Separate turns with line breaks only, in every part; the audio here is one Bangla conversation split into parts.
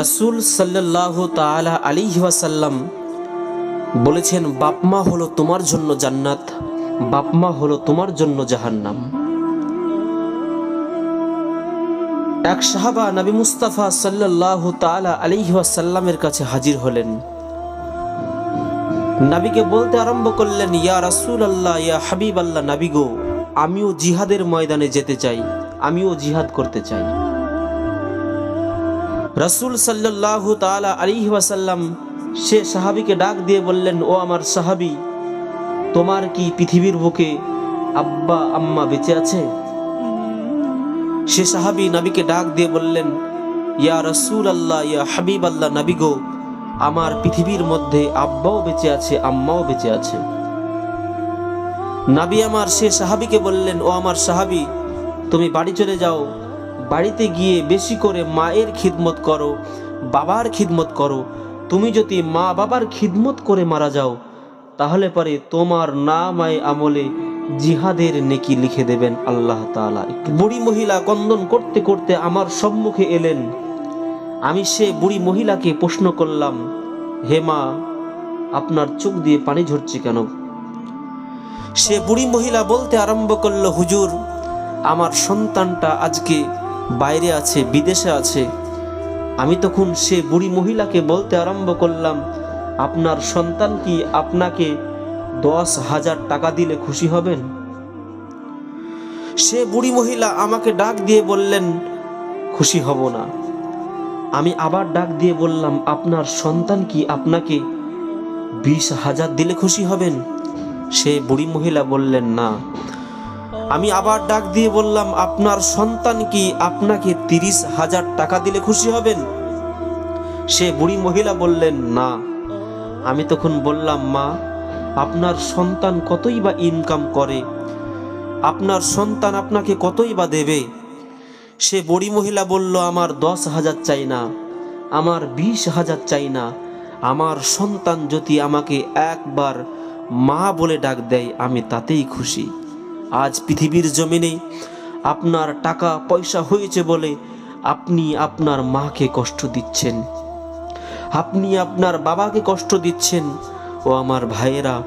রসুল সাল্লাহ তালা আলী ওয়াসাল্লাম বলেছেন বাপমা হলো তোমার জন্য জান্নাত বাপমা হলো তোমার জন্য জাহান্নাম। এক সাহাবা নবী মুস্তাফা সাল্লাহ তালা আলী ওয়াসাল্লামের কাছে হাজির হলেন। নাবিকে বলতে আরম্ভ করলেন, ইয়া রাসূল আল্লাহ ইয়া হাবিব আল্লাহ নাবিগো আমিও জিহাদের ময়দানে যেতে চাই, আমিও জিহাদ করতে চাই। রাসূল সাল্লাল্লাহু তাআলা আলাইহি ওয়াসাল্লাম সে সাহাবিকে ডাক দিয়ে বললেন, ও আমার সাহাবী, তোমার কি পৃথিবীর বুকে আব্বা, আম্মা বেঁচে আছে? সে সাহাবী নাবিকে ডাক দিয়ে বললেন, ইয়া রাসূল আল্লাহ ইয়া হাবিব আল্লাহ নাবি গো, আমার পৃথিবীর মধ্যে আব্বাও বেঁচে আছে, আম্মাও বেঁচে আছে। নাবি আমার সে সাহাবিকে বললেন, ও আমার সাহাবি, তুমি বাড়ি চলে যাও বাড়িতে গিয়ে বেশি করে মায়ের খিদমত করো, বাবার খিদমত করো। তুমি যদি মা বাবার খিদমত করে মারা যাও, তাহলে পরে তোমার নামায় আমলে জিহাদের নেকি লিখে দেবেন আল্লাহ তাআলা। একটি বুড়ি মহিলা কন্দন করতে করতে আমার সম্মুখে এলেন। আমি সে বুড়ি মহিলাকে প্রশ্ন করলাম, হে মা, আপনার চোখ দিয়ে পানি ঝরছে কেন? সে বুড়ি মহিলা বলতে আরম্ভ করল, হুজুর, আমার সন্তানটা আজকে বাইরে আছে, বিদেশে আছে। আমি তখন সে বুড়ি মহিলাকে বলতে আরম্ভ করলাম, আপনার সন্তান কি আপনাকে দশ হাজার টাকা দিলে খুশি হবেন? সে বুড়ি মহিলা আমাকে ডাক দিয়ে বললেন, খুশি হব না। আমি আবার ডাক দিয়ে বললাম, আপনার সন্তান কি আপনাকে বিশ হাজার দিলে খুশি হবেন? সে বুড়ি মহিলা বললেন, না। আমি আবার ডাক দিয়ে বললাম, আপনার সন্তান কি আপনাকে তিরিশ হাজার টাকা দিলে খুশি হবেন? সে বুড়ি মহিলা বললেন, না। আমি তখন বললাম, মা, আপনার সন্তান কতই বা ইনকাম করে? আপনার সন্তান আপনাকে কতই বা দেবে? সে বুড়ি মহিলা বলল, আমার দশ হাজার চাই না, আমার বিশ হাজার চাই না। আমার সন্তান যদি আমাকে একবার মা বলে ডাক দেয়, আমি তাতেই খুশি। আজ পৃথিবীর জমিনে আপনার টাকা, পয়সা হয়েছে বলে আপনি আপনার মাকে কষ্ট দিচ্ছেন। আপনি আপনার বাবাকে কষ্ট দিচ্ছেন। ও আমার ভাইয়েরা,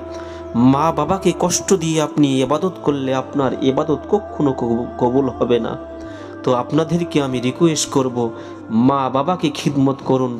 মা বাবাকে কষ্ট দিয়ে আপনি এবাদত করলে আপনার এবাদত কখনো কবু- কবুল হবে না। তো আপনাদেরকে আমি রিকোয়েস্ট করব, মা বাবাকে খিদমত করুন।